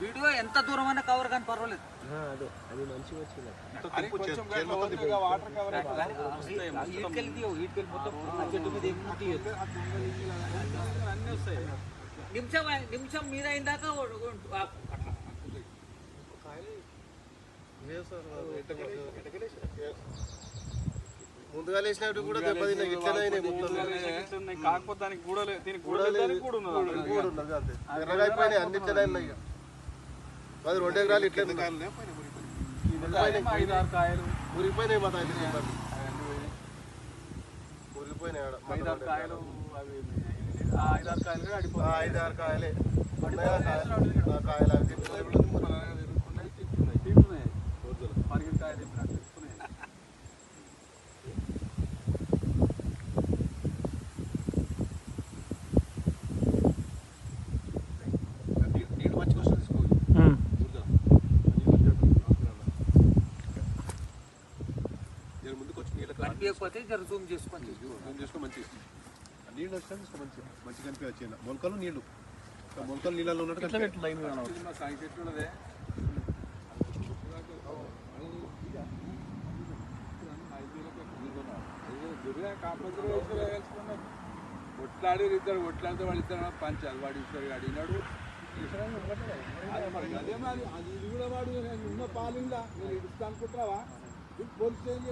Video ఎంత దూరం అన్నా కవర్ కానీ పర్వాలేదు అదే వస్తాయి నిమిషం నిమిషం మీద అయిందాక అట్లా ముందుగా లేచినప్పుడు కూడా దెబ్బతిన్నా ఇట్లనే మొత్తం. కాకపోతే దానికి కూడా లేదు. దీనికి కూడా లేదు దానికి కూడా ఉన్నది. అది రెండు ఎకరాలు ఇట్లే ఉన్నాయి. ఈ వెళ్ళిపోయినాయి. ఐదు ఆరు కాయలు మురిగిపోయినాయి మా దగ్గర మురిగిపోయినాయి ఆడ. ఐదు ఆరు కాయలు అవి ఆ ఐదు ఆరు కాయలు కూడా ఆ, అడిపోతాయి ఐదు ఆరు కాయలే ఉన్నాయా కాయలు? జర ముందుకు వచ్చి నీళ్ళకి. కనిపించకపోతే జర జూమ్ చేసుకొని జూమ్ చేసుకో మంచి నీళ్ళు వస్తే తీసుకో మంచి మంచి కనిపించచ్చు మొలకలు నీళ్ళు. మొలకలు నీళ్ళలో ఉన్నట్టు మా సాయి చెట్టు ఉన్నదే. ఒట్లాడి ఇద్దరు ఒట్లాడితే వాళ్ళు ఇద్దరు పంచాలి. వాడు ఇద్దరు అడిగినాడు అదే మరి అది ఇది కూడా వాడు ఉన్న పాలిందా నేను ఇడుస్తా అనుకుంటున్నావా పోలీస్ స్టేషన్